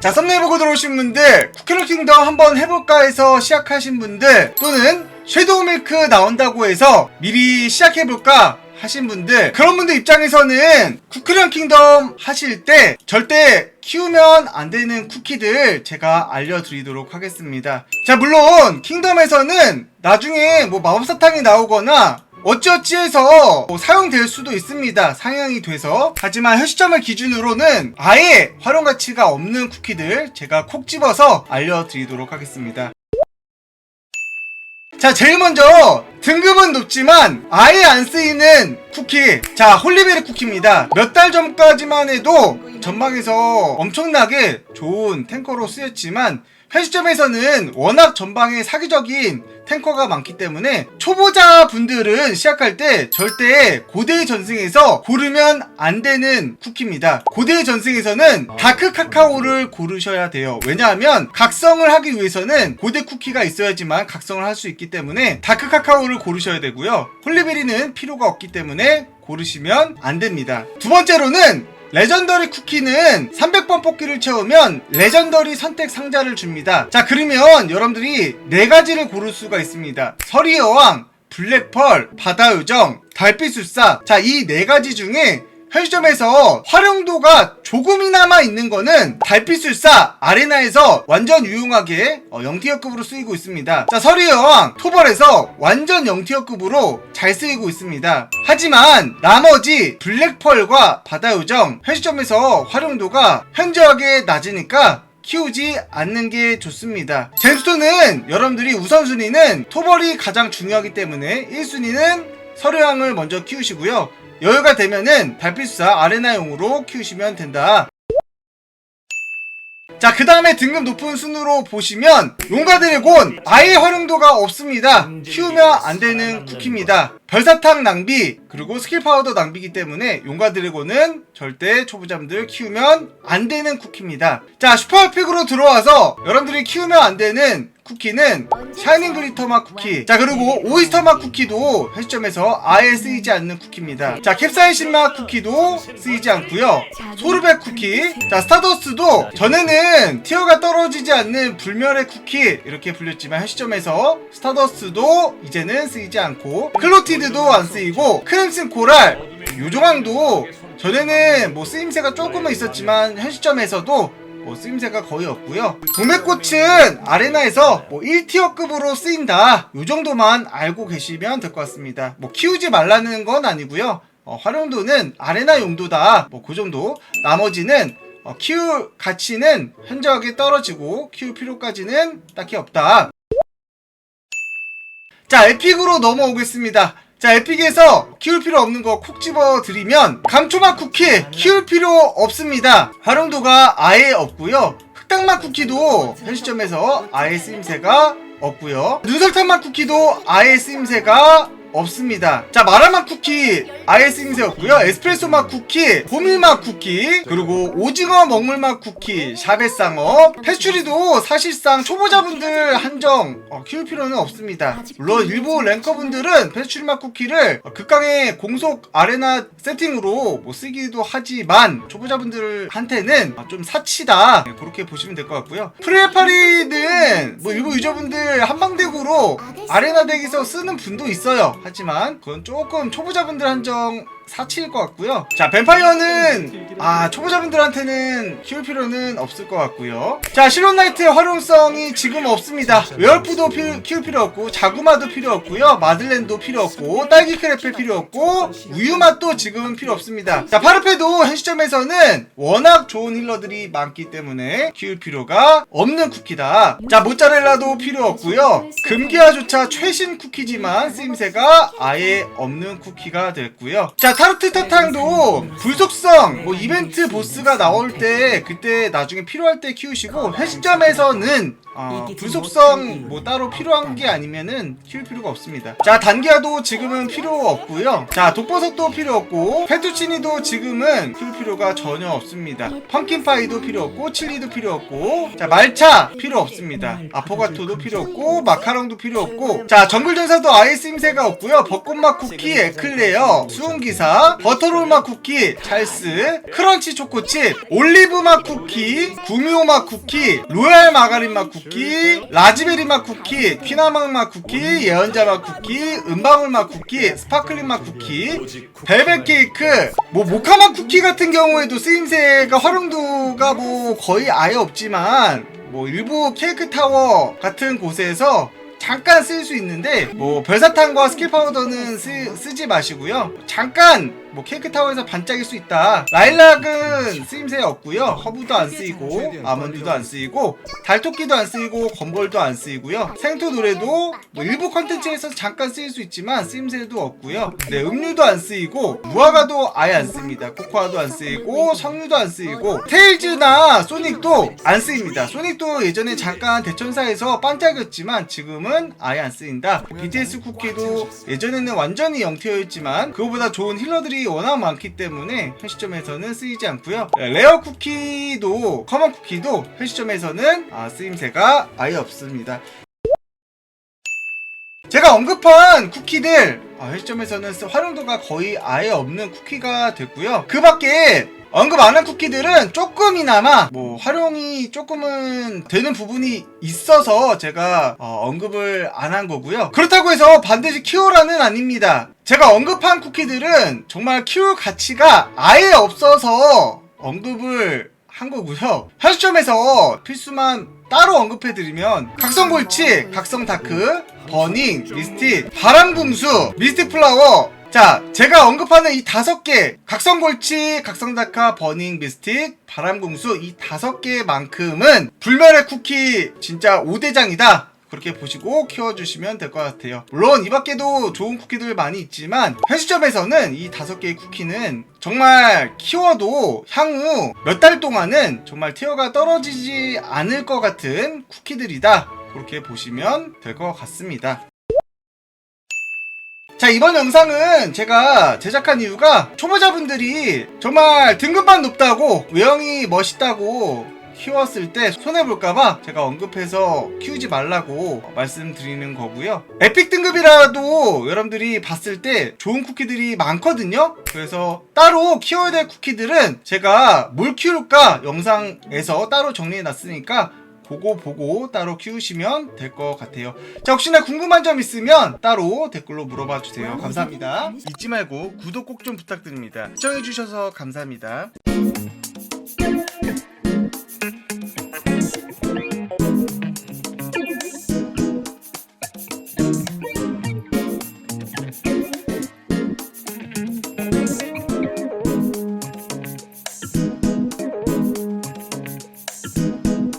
자, 썸네일 보고 들어오신 분들, 쿠키로 킹덤 한번 해볼까 해서 시작하신 분들, 또는 섀도우 밀크 나온다고 해서 미리 시작해볼까 하신 분들, 그런 분들 입장에서는 쿠키런 킹덤 하실 때 절대 키우면 안 되는 쿠키들 제가 알려드리도록 하겠습니다. 자, 물론 킹덤에서는 나중에 뭐 마법사탕이 나오거나 어찌어찌 해서 뭐 사용될 수도 있습니다. 상향이 돼서. 하지만 현 시점을 기준으로는 아예 활용 가치가 없는 쿠키들 제가 콕 집어서 알려드리도록 하겠습니다. 자, 제일 먼저 등급은 높지만 아예 안 쓰이는 쿠키. 자, 홀리베리 쿠키입니다. 몇 달 전까지만 해도 전방에서 엄청나게 좋은 탱커로 쓰였지만 현 시점에서는 워낙 전방에 사기적인 탱커가 많기 때문에 초보자 분들은 시작할 때 절대 고대 전승에서 고르면 안 되는 쿠키입니다. 고대 전승에서는 다크 카카오를 고르셔야 돼요. 왜냐하면 각성을 하기 위해서는 고대 쿠키가 있어야지만 각성을 할 수 있기 때문에 다크 카카오를 고르셔야 되고요. 홀리베리는 필요가 없기 때문에 고르시면 안 됩니다. 두 번째로는 레전더리 쿠키는 300번 뽑기를 채우면 레전더리 선택 상자를 줍니다. 자, 그러면 여러분들이 네 가지를 고를 수가 있습니다. 서리 여왕, 블랙펄, 바다 요정, 달빛술사. 자, 이 네 가지 중에 현 시점에서 활용도가 조금이나마 있는 거는 달빛술사 아레나에서 완전 유용하게 어, 0티어급으로 쓰이고 있습니다. 자, 서리 여왕 토벌에서 완전 0티어급으로 잘 쓰이고 있습니다. 하지만 나머지 블랙펄과 바다요정 현 시점에서 활용도가 현저하게 낮으니까 키우지 않는 게 좋습니다. 젠스톤은 여러분들이 우선순위는 토벌이 가장 중요하기 때문에 1순위는 서류양을 먼저 키우시고요. 여유가 되면은 달빛수사 아레나용으로 키우시면 된다. 자, 그 다음에 등급 높은 순으로 보시면 용가 드래곤 아예 활용도가 없습니다. 키우면 안 되는 쿠키입니다. 별사탕 낭비 그리고 스킬 파우더 낭비기 때문에 용가 드래곤은 절대 초보자분들 키우면 안 되는 쿠키입니다. 자, 슈퍼픽으로 들어와서 여러분들이 키우면 안 되는 쿠키는 샤이닝 글리터 맛 쿠키. 자, 그리고 오이스터 맛 쿠키도 현 시점에서 아예 쓰이지 않는 쿠키입니다. 자, 캡사이신 맛 쿠키도 쓰이지 않고요. 소르베 쿠키. 자, 스타더스도 전에는 티어가 떨어지지 않는 불멸의 쿠키 이렇게 불렸지만 현 시점에서 스타더스도 이제는 쓰이지 않고 클로티드도 안 쓰이고 크림슨 코랄 요조왕도 전에는 뭐 쓰임새가 조금은 있었지만 현 시점에서도 뭐 쓰임새가 거의 없고요. 동맥꽃은 아레나에서 뭐 1티어급으로 쓰인다. 요 정도만 알고 계시면 될 것 같습니다. 뭐 키우지 말라는 건 아니고요. 어, 활용도는 아레나 용도다. 뭐 그 정도. 나머지는 어, 키울 가치는 현저하게 떨어지고 키울 필요까지는 딱히 없다. 자, 에픽으로 넘어오겠습니다. 자, 에픽에서 키울 필요 없는 거 콕 집어 드리면 감초맛 쿠키 키울 필요 없습니다. 활용도가 아예 없고요. 흑당맛 쿠키도 현 시점에서 아예 쓰임새가 없고요. 눈설탕맛 쿠키도 아예 쓰임새가 없습니다. 자, 마라맛 쿠키 아예 쓰임새 없고요. 에스프레소 맛 쿠키, 호밀맛 쿠키, 그리고 오징어 먹물맛 쿠키, 샤베상어, 페츄리도 사실상 초보자분들 한정 어, 키울 필요는 없습니다. 물론 일부 랭커분들은 페츄리맛 쿠키를 어, 극강의 공속 아레나 세팅으로 뭐 쓰기도 하지만 초보자분들한테는 어, 좀 사치다 네, 그렇게 보시면 될 것 같고요. 프레파리는 뭐 일부 유저분들 한방덱으로 아레나 덱에서 쓰는 분도 있어요. 하지만 그건 조금 초보자분들 한정 사치일 것 같고요. 자, 뱀파이어는 아 초보자분들한테는 키울 필요는 없을 것 같고요. 자, 실론 나이트의 활용성이 지금 없습니다. 웨얼프도 피- 키울 필요 없고 자구마도 필요 없고요. 마들렌도 필요 없고 딸기 크레페 필요 없고 우유 맛도 지금은 필요 없습니다. 자, 파르페도 현 시점에서는 워낙 좋은 힐러들이 많기 때문에 키울 필요가 없는 쿠키다. 자, 모짜렐라도 필요 없고요. 금기화조차 최신 쿠키지만 쓰임새가 아예 없는 쿠키가 됐고요. 자, 타르트 타탕도 불속성 뭐 이벤트 보스가 나올 때 그때 나중에 필요할 때 키우시고 현 시점에서는 어, 불속성 뭐 따로 필요한 게 아니면은 키울 필요가 없습니다. 자, 단기화도 지금은 필요 없고요. 자, 독버섯도 필요 없고 페투치니도 지금은 키울 필요가 전혀 없습니다. 펌킨파이도 필요 없고 칠리도 필요 없고 자, 말차 필요 없습니다. 아포가토도 필요 없고 마카롱도 필요 없고 자, 정글전사도 아예 쓰임새가 없고요. 벚꽃맛 쿠키, 에클레어, 수은기사 베타, 버터롤 맛 쿠키, 찰스, 크런치 초코칩, 올리브 맛 쿠키, 구미호 맛 쿠키, 로얄 마가린 맛 쿠키, 라즈베리 맛 쿠키, 퀴나망 맛 쿠키, 예언자 맛 쿠키, 은방울 맛 쿠키, 스파클링 맛 쿠키, 벨벳 케이크, 뭐 모카 맛 쿠키 같은 경우에도 쓰임새가 활용도가 뭐 거의 아예 없지만 뭐 일부 케이크 타워 같은 곳에서 잠깐 쓸 수 있는데 뭐 별사탕과 스킬 파우더는 쓰, 쓰지 마시고요. 잠깐 뭐 케이크 타워에서 반짝일 수 있다. 라일락은 쓰임새 없고요. 허브도 안 쓰이고 아몬드도 안 쓰이고 달토끼도 안 쓰이고 건벌도 안 쓰이고요. 생토 노래도 뭐 일부 컨텐츠에서 잠깐 쓰일 수 있지만 쓰임새도 없고요. 네 음료도 안 쓰이고 무화과도 아예 안 씁니다. 코코아도 안 쓰이고 석류도 안 쓰이고 테일즈나 소닉도 안 쓰입니다. 소닉도 예전에 잠깐 대천사에서 반짝였지만 지금은 아예 안 쓰인다. BTS 쿠키도 예전에는 완전히 영태였지만 그거보다 좋은 힐러들이 워낙 많기 때문에 현 시점에서는 쓰이지 않고요 네, 레어 쿠키도 커먼 쿠키도 현 시점에서는 아, 쓰임새가 아예 없습니다 제가 언급한 쿠키들 아, 쓰- 활용도가 거의 아예 없는 쿠키가 됐고요. 그 밖에 언급 안 한 쿠키들은 조금이나마 뭐 활용이 조금은 되는 부분이 있어서 제가 어, 언급을 안 한 거고요. 그렇다고 해서 반드시 키워라는 아닙니다. 제가 언급한 쿠키들은 정말 키울 가치가 아예 없어서 언급을 한 거고요. 현 시점에서 필수만 따로 언급해드리면 각성골치, 각성다크, 버닝, 미스틱, 바람금수, 미스틱 플라워 자, 제가 언급하는 이 다섯 개, 각성골치, 각성다카, 버닝, 미스틱, 바람금수 이 다섯 개만큼은 불멸의 쿠키 진짜 5대장이다. 그렇게 보시고 키워주시면 될 것 같아요. 물론 이 밖에도 좋은 쿠키들 많이 있지만 현 시점에서는 이 다섯 개의 쿠키는 정말 키워도 향후 몇 달 동안은 정말 티어가 떨어지지 않을 것 같은 쿠키들이다. 그렇게 보시면 될 것 같습니다. 자 이번 영상은 제가 제작한 이유가 초보자분들이 정말 등급만 높다고 외형이 멋있다고 키웠을 때 손해볼까봐 제가 언급해서 키우지 말라고 말씀드리는 거고요. 에픽 등급이라도 여러분들이 봤을 때 좋은 쿠키들이 많거든요. 그래서 따로 키워야 될 쿠키들은 제가 뭘 키울까 영상에서 따로 정리해 놨으니까 그거 보고 따로 키우시면 될 것 같아요. 자, 혹시나 궁금한 점 있으면 따로 댓글로 물어봐 주세요. 감사합니다. 잊지 말고 구독 꼭 좀 부탁드립니다. 시청해주셔서 감사합니다.